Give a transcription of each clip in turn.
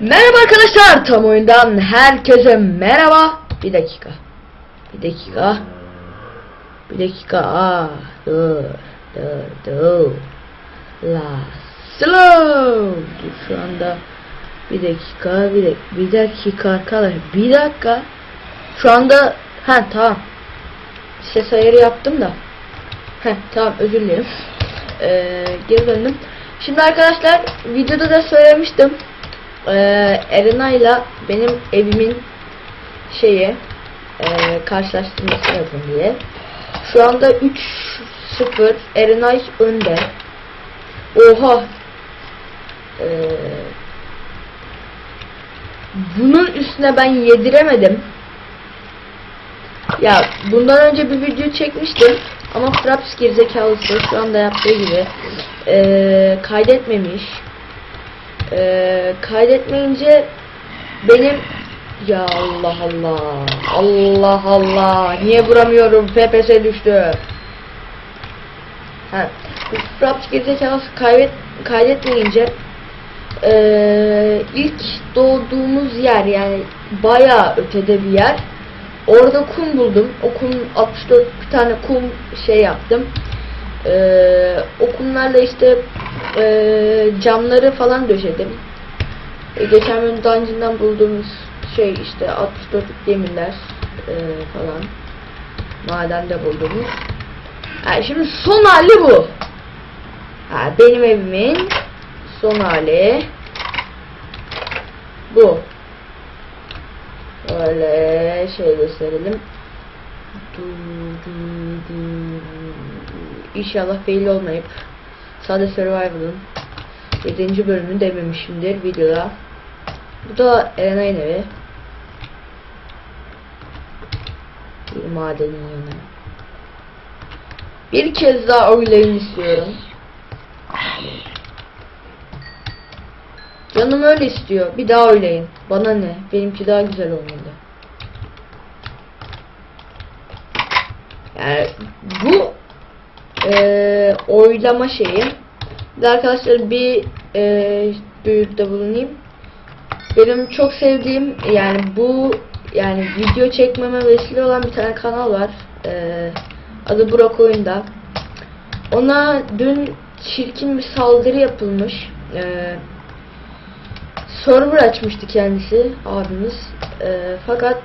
Merhaba arkadaşlar tam oyundan herkese merhaba. Bir dakika bir dakika bir dakika. Aa, dur dur dur. La slow. Şu anda bir dakika bir, dak- bir dakika arkadaşlar bir dakika. Şu anda ha tamam. Ses ayarı yaptım da. Heh, tamam özür dilerim. Ee, geri döndüm. Şimdi arkadaşlar videoda da söylemiştim ee, Erena'yla benim evimin şeyi e, karşılaştırmasını yapın diye. Şu anda 3-0 Erenay önde. Oha. Ee, bunun üstüne ben yediremedim. Ya bundan önce bir video çekmiştim ama Fraps gerizekalısı şu anda yaptığı gibi ee, kaydetmemiş. Ee, kaydetmeyince benim ya Allah Allah. Allah Allah. Niye vuramıyorum? FPS düştü. Ha Fraps gerizekalısı kaydet, kaydetmeyince ee, ilk doğduğumuz yer yani bayağı ötede bir yer. Orada kum buldum. O kum 64 bir tane kum şey yaptım ee, o işte ee, camları falan döşedim. Ee, geçen gün dungeon'dan bulduğumuz şey işte 64 demirler ee, falan. Madende bulduğumuz. Yani şimdi son hali bu. Ha, benim evimin son hali bu. Böyle şey gösterelim. Du, du, du, du. İnşallah belli olmayıp Sade Survival'ın 7. bölümünü dememişimdir videoda. Bu da Erenay'ın evi. Bir madenin yanı. Bir kez daha oylayın istiyorum. Canım öyle istiyor. Bir daha oynayın. Bana ne? Benimki daha güzel olmalı. Yani bu eee oylama şeyi. De arkadaşlar bir eee duyuruda bulunayım. Benim çok sevdiğim yani bu yani video çekmeme vesile olan bir tane kanal var. Eee adı Burak Oyunda. Ona dün çirkin bir saldırı yapılmış. Eee server açmıştı kendisi abimiz. Eee, fakat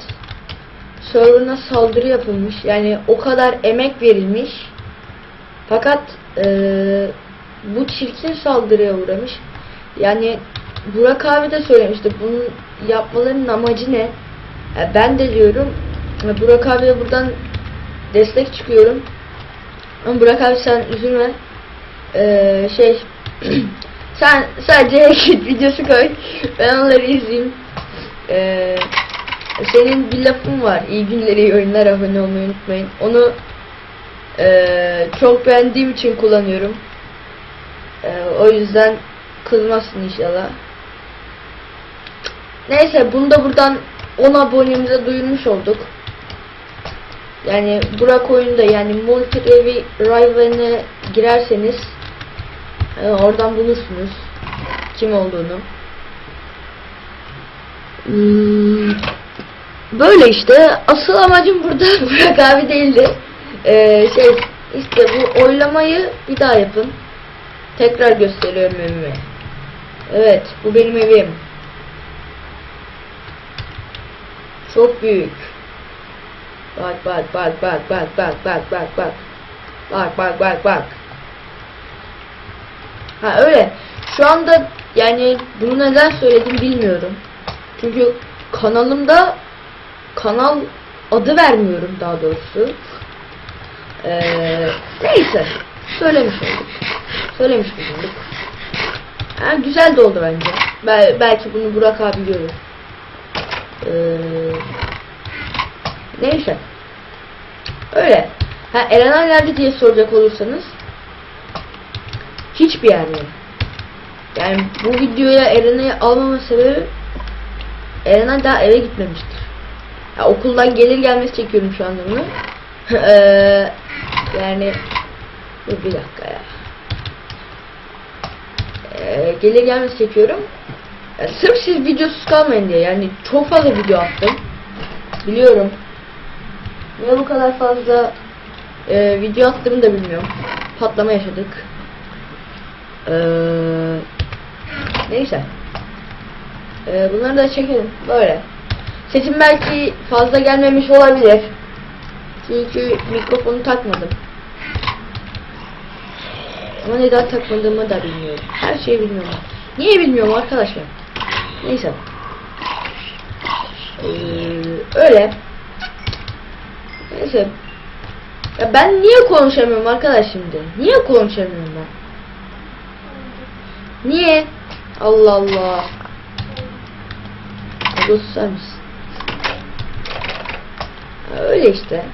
serverına saldırı yapılmış. Yani o kadar emek verilmiş. Fakat eee, bu çirkin saldırıya uğramış. Yani Burak abi de söylemişti. Bunun yapmalarının amacı ne? Ya ben de diyorum. ya Burak abiye buradan destek çıkıyorum. Ama Burak abi sen üzülme. Eee, şey sen sadece hareket videosu koy. Ben onları izleyeyim. Eee senin bir lafın var. İyi günler iyi oyunlar abone olmayı unutmayın. Onu eee, çok beğendiğim için kullanıyorum. Eee, o yüzden kızmazsın inşallah. Neyse bunu da buradan 10 abonemize duyurmuş olduk. Yani Burak oyunda yani Multi Revi Riven'e girerseniz e, oradan bulursunuz kim olduğunu. Hmm, Böyle işte asıl amacım burada Burak abi değildi. Ee, şey işte bu oylamayı bir daha yapın. Tekrar gösteriyorum evimi. Evet bu benim evim. Çok büyük. Bak bak bak bak bak bak bak bak bak. Bak bak bak bak. Ha öyle. Şu anda yani bunu neden söyledim bilmiyorum. Çünkü kanalımda kanal adı vermiyorum daha doğrusu. Ee, neyse. Söylemiş olduk. Söylemiş bulunduk. Ha, güzel de oldu bence. Bel belki bunu Burak abi görür. Ee, neyse. Öyle. Ha Eren nerede diye soracak olursanız hiçbir yer yok. Yani bu videoya Eren'i almama sebebi Eren daha eve gitmemiştir. Ya, okuldan gelir gelmez çekiyorum şu anda bunu. Eee, yani dur bir dakika ya. Eee, gelir gelmez çekiyorum. Ya sırf siz videosuz kalmayın diye yani çok fazla video attım. Biliyorum. Niye bu kadar fazla e, video attığımı da bilmiyorum. Patlama yaşadık. Eee neyse. Eee bunları da çekelim. Böyle. Sesim belki fazla gelmemiş olabilir. Çünkü mikrofonu takmadım. Ama neden takmadığımı da bilmiyorum. Her şeyi bilmiyorum. Niye bilmiyorum arkadaşlar. Neyse. Ee, öyle. Neyse. Ya ben niye konuşamıyorum arkadaş şimdi? Niye konuşamıyorum ben? Niye? Allah Allah. Dostlar mısın? Öyle işte.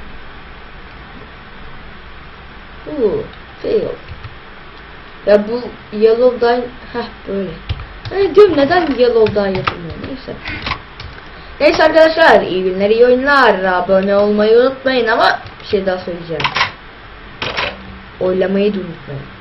Uuu, fail. Ya bu yellow dye, heh böyle. Hani diyorum neden yellow dye yapılmıyor neyse. Neyse arkadaşlar iyi günler iyi oyunlar. Abone olmayı unutmayın ama bir şey daha söyleyeceğim. Oylamayı da unutmayın.